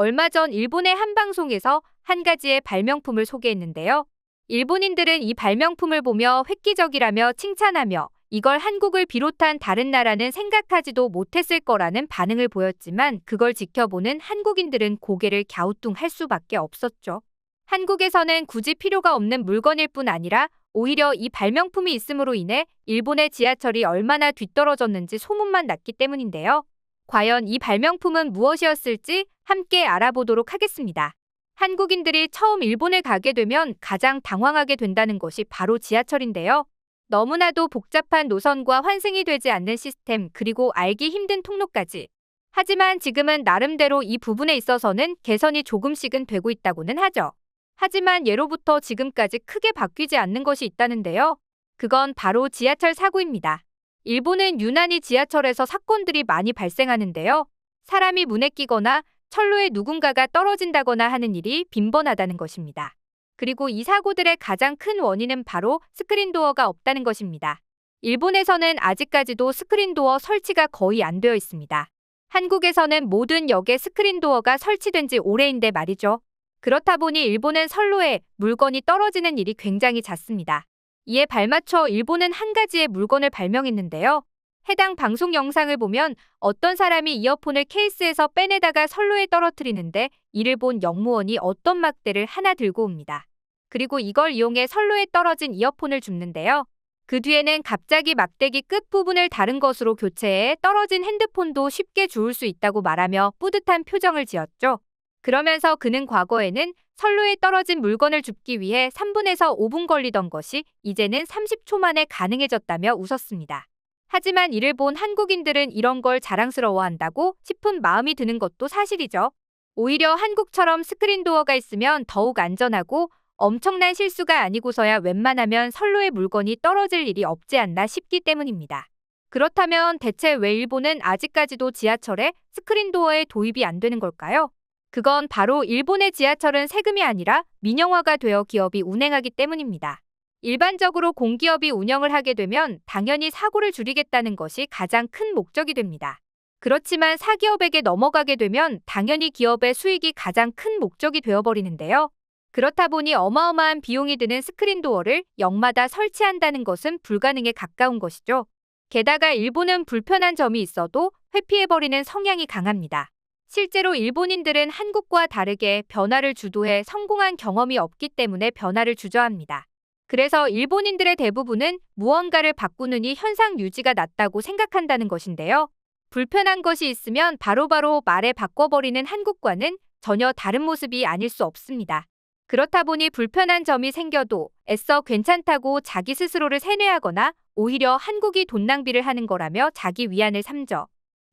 얼마 전 일본의 한 방송에서 한 가지의 발명품을 소개했는데요. 일본인들은 이 발명품을 보며 획기적이라며 칭찬하며 이걸 한국을 비롯한 다른 나라는 생각하지도 못했을 거라는 반응을 보였지만 그걸 지켜보는 한국인들은 고개를 갸우뚱할 수밖에 없었죠. 한국에서는 굳이 필요가 없는 물건일 뿐 아니라 오히려 이 발명품이 있음으로 인해 일본의 지하철이 얼마나 뒤떨어졌는지 소문만 났기 때문인데요. 과연 이 발명품은 무엇이었을지 함께 알아보도록 하겠습니다. 한국인들이 처음 일본에 가게 되면 가장 당황하게 된다는 것이 바로 지하철인데요. 너무나도 복잡한 노선과 환승이 되지 않는 시스템 그리고 알기 힘든 통로까지. 하지만 지금은 나름대로 이 부분에 있어서는 개선이 조금씩은 되고 있다고는 하죠. 하지만 예로부터 지금까지 크게 바뀌지 않는 것이 있다는데요. 그건 바로 지하철 사고입니다. 일본은 유난히 지하철에서 사건들이 많이 발생하는데요. 사람이 문에 끼거나 철로에 누군가가 떨어진다거나 하는 일이 빈번하다는 것입니다. 그리고 이 사고들의 가장 큰 원인은 바로 스크린도어가 없다는 것입니다. 일본에서는 아직까지도 스크린도어 설치가 거의 안 되어 있습니다. 한국에서는 모든 역에 스크린도어가 설치된 지 오래인데 말이죠. 그렇다 보니 일본은 선로에 물건이 떨어지는 일이 굉장히 잦습니다. 이에 발맞춰 일본은 한 가지의 물건을 발명했는데요. 해당 방송 영상을 보면 어떤 사람이 이어폰을 케이스에서 빼내다가 선로에 떨어뜨리는데 이를 본 영무원이 어떤 막대를 하나 들고 옵니다. 그리고 이걸 이용해 선로에 떨어진 이어폰을 줍는데요. 그 뒤에는 갑자기 막대기 끝부분을 다른 것으로 교체해 떨어진 핸드폰도 쉽게 주울 수 있다고 말하며 뿌듯한 표정을 지었죠. 그러면서 그는 과거에는 선로에 떨어진 물건을 줍기 위해 3분에서 5분 걸리던 것이 이제는 30초 만에 가능해졌다며 웃었습니다. 하지만 이를 본 한국인들은 이런 걸 자랑스러워한다고 싶은 마음이 드는 것도 사실이죠. 오히려 한국처럼 스크린도어가 있으면 더욱 안전하고 엄청난 실수가 아니고서야 웬만하면 선로에 물건이 떨어질 일이 없지 않나 싶기 때문입니다. 그렇다면 대체 왜 일본은 아직까지도 지하철에 스크린도어의 도입이 안 되는 걸까요? 그건 바로 일본의 지하철은 세금이 아니라 민영화가 되어 기업이 운행하기 때문입니다. 일반적으로 공기업이 운영을 하게 되면 당연히 사고를 줄이겠다는 것이 가장 큰 목적이 됩니다. 그렇지만 사기업에게 넘어가게 되면 당연히 기업의 수익이 가장 큰 목적이 되어버리는데요. 그렇다 보니 어마어마한 비용이 드는 스크린도어를 역마다 설치한다는 것은 불가능에 가까운 것이죠. 게다가 일본은 불편한 점이 있어도 회피해버리는 성향이 강합니다. 실제로 일본인들은 한국과 다르게 변화를 주도해 성공한 경험이 없기 때문에 변화를 주저합니다. 그래서 일본인들의 대부분은 무언가를 바꾸느니 현상 유지가 낫다고 생각한다는 것인데요. 불편한 것이 있으면 바로바로 바로 말에 바꿔버리는 한국과는 전혀 다른 모습이 아닐 수 없습니다. 그렇다 보니 불편한 점이 생겨도 애써 괜찮다고 자기 스스로를 세뇌하거나 오히려 한국이 돈 낭비를 하는 거라며 자기 위안을 삼죠.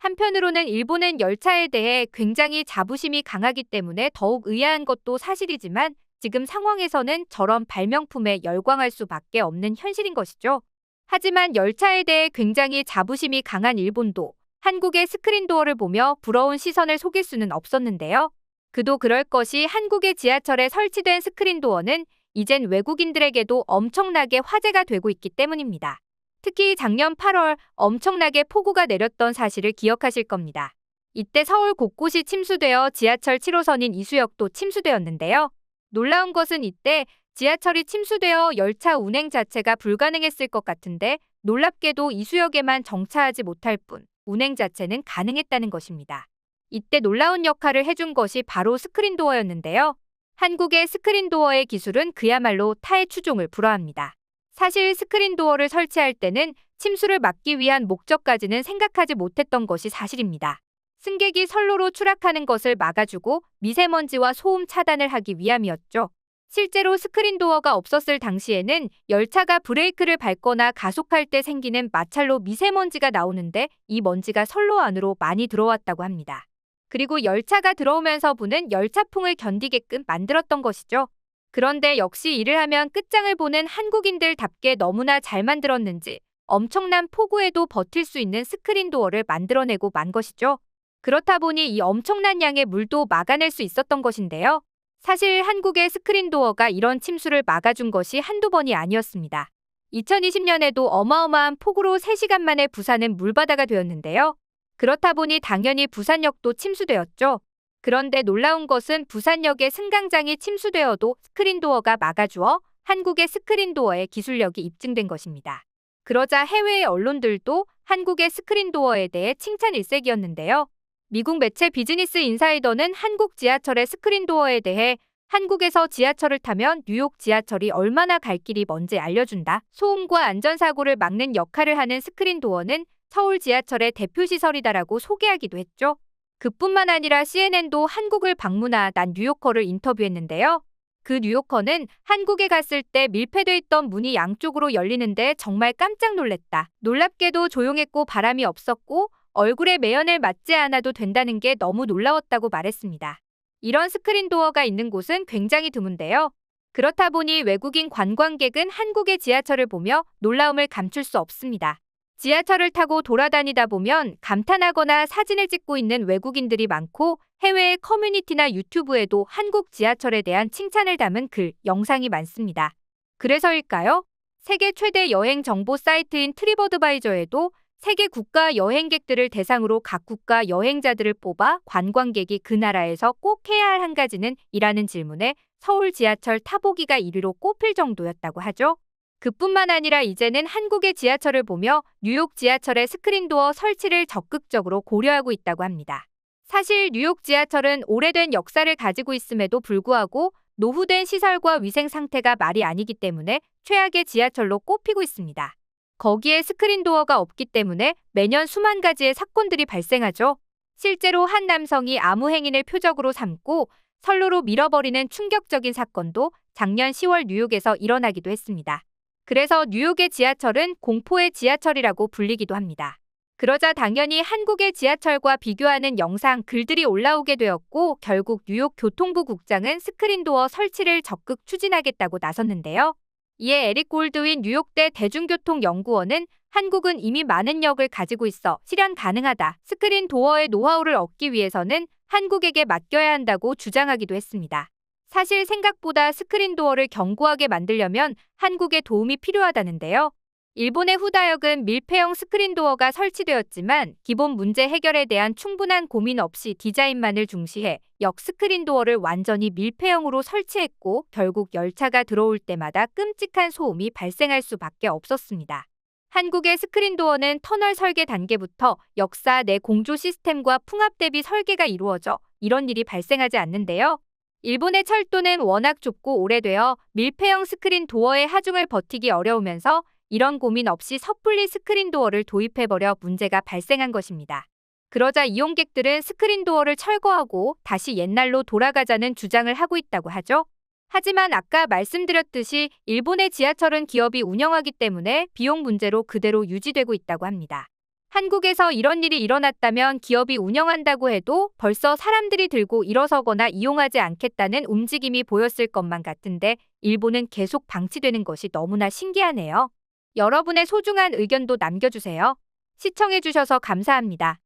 한편으로는 일본은 열차에 대해 굉장히 자부심이 강하기 때문에 더욱 의아한 것도 사실이지만 지금 상황에서는 저런 발명품에 열광할 수밖에 없는 현실인 것이죠. 하지만 열차에 대해 굉장히 자부심이 강한 일본도 한국의 스크린도어를 보며 부러운 시선을 속일 수는 없었는데요. 그도 그럴 것이 한국의 지하철에 설치된 스크린도어는 이젠 외국인들에게도 엄청나게 화제가 되고 있기 때문입니다. 특히 작년 8월 엄청나게 폭우가 내렸던 사실을 기억하실 겁니다. 이때 서울 곳곳이 침수되어 지하철 7호선인 이수역도 침수되었는데요. 놀라운 것은 이때 지하철이 침수되어 열차 운행 자체가 불가능했을 것 같은데 놀랍게도 이수역에만 정차하지 못할 뿐 운행 자체는 가능했다는 것입니다. 이때 놀라운 역할을 해준 것이 바로 스크린도어였는데요. 한국의 스크린도어의 기술은 그야말로 타의 추종을 불허합니다. 사실 스크린 도어를 설치할 때는 침수를 막기 위한 목적까지는 생각하지 못했던 것이 사실입니다. 승객이 선로로 추락하는 것을 막아주고 미세먼지와 소음 차단을 하기 위함이었죠. 실제로 스크린 도어가 없었을 당시에는 열차가 브레이크를 밟거나 가속할 때 생기는 마찰로 미세먼지가 나오는데 이 먼지가 선로 안으로 많이 들어왔다고 합니다. 그리고 열차가 들어오면서 부는 열차풍을 견디게끔 만들었던 것이죠. 그런데 역시 일을 하면 끝장을 보는 한국인들답게 너무나 잘 만들었는지 엄청난 폭우에도 버틸 수 있는 스크린 도어를 만들어내고 만 것이죠. 그렇다 보니 이 엄청난 양의 물도 막아낼 수 있었던 것인데요. 사실 한국의 스크린 도어가 이런 침수를 막아준 것이 한두 번이 아니었습니다. 2020년에도 어마어마한 폭우로 3시간 만에 부산은 물바다가 되었는데요. 그렇다 보니 당연히 부산역도 침수되었죠. 그런데 놀라운 것은 부산역의 승강장이 침수되어도 스크린도어가 막아주어 한국의 스크린도어의 기술력이 입증된 것입니다. 그러자 해외의 언론들도 한국의 스크린도어에 대해 칭찬 일색이었는데요. 미국 매체 비즈니스 인사이더는 한국 지하철의 스크린도어에 대해 한국에서 지하철을 타면 뉴욕 지하철이 얼마나 갈 길이 먼지 알려준다. 소음과 안전사고를 막는 역할을 하는 스크린도어는 서울 지하철의 대표 시설이다라고 소개하기도 했죠. 그뿐만 아니라 CNN도 한국을 방문한 뉴요커를 인터뷰했는데요. 그 뉴요커는 한국에 갔을 때 밀폐돼 있던 문이 양쪽으로 열리는데 정말 깜짝 놀랬다. 놀랍게도 조용했고 바람이 없었고 얼굴에 매연을 맞지 않아도 된다는 게 너무 놀라웠다고 말했습니다. 이런 스크린 도어가 있는 곳은 굉장히 드문데요. 그렇다 보니 외국인 관광객은 한국의 지하철을 보며 놀라움을 감출 수 없습니다. 지하철을 타고 돌아다니다 보면 감탄하거나 사진을 찍고 있는 외국인들이 많고 해외의 커뮤니티나 유튜브에도 한국 지하철에 대한 칭찬을 담은 글, 영상이 많습니다. 그래서일까요? 세계 최대 여행 정보 사이트인 트립어드바이저에도 세계 국가 여행객들을 대상으로 각 국가 여행자들을 뽑아 관광객이 그 나라에서 꼭 해야 할 한 가지는 이라는 질문에 서울 지하철 타보기가 1위로 꼽힐 정도였다고 하죠. 그뿐만 아니라 이제는 한국의 지하철을 보며 뉴욕 지하철의 스크린도어 설치를 적극적으로 고려하고 있다고 합니다. 사실 뉴욕 지하철은 오래된 역사를 가지고 있음에도 불구하고 노후된 시설과 위생 상태가 말이 아니기 때문에 최악의 지하철로 꼽히고 있습니다. 거기에 스크린도어가 없기 때문에 매년 수만 가지의 사건들이 발생하죠. 실제로 한 남성이 아무 행인을 표적으로 삼고 선로로 밀어버리는 충격적인 사건도 작년 10월 뉴욕에서 일어나기도 했습니다. 그래서 뉴욕의 지하철은 공포의 지하철이라고 불리기도 합니다. 그러자 당연히 한국의 지하철과 비교하는 영상 글들이 올라오게 되었고 결국 뉴욕 교통부 국장은 스크린도어 설치를 적극 추진하겠다고 나섰는데요. 이에 에릭 골드윈 뉴욕대 대중교통 연구원은 한국은 이미 많은 역을 가지고 있어 실현 가능하다. 스크린 도어의 노하우를 얻기 위해서는 한국에게 맡겨야 한다고 주장하기도 했습니다. 사실 생각보다 스크린 도어를 견고하게 만들려면 한국의 도움이 필요하다는데요. 일본의 후다역은 밀폐형 스크린 도어가 설치되었지만 기본 문제 해결에 대한 충분한 고민 없이 디자인만을 중시해 역 스크린 도어를 완전히 밀폐형으로 설치했고 결국 열차가 들어올 때마다 끔찍한 소음이 발생할 수밖에 없었습니다. 한국의 스크린 도어는 터널 설계 단계부터 역사 내 공조 시스템과 풍합 대비 설계가 이루어져 이런 일이 발생하지 않는데요. 일본의 철도는 워낙 좁고 오래되어 밀폐형 스크린 도어의 하중을 버티기 어려우면서 이런 고민 없이 섣불리 스크린 도어를 도입해버려 문제가 발생한 것입니다. 그러자 이용객들은 스크린 도어를 철거하고 다시 옛날로 돌아가자는 주장을 하고 있다고 하죠. 하지만 아까 말씀드렸듯이 일본의 지하철은 기업이 운영하기 때문에 비용 문제로 그대로 유지되고 있다고 합니다. 한국에서 이런 일이 일어났다면 기업이 운영한다고 해도 벌써 사람들이 들고 일어서거나 이용하지 않겠다는 움직임이 보였을 것만 같은데 일본은 계속 방치되는 것이 너무나 신기하네요. 여러분의 소중한 의견도 남겨주세요. 시청해주셔서 감사합니다.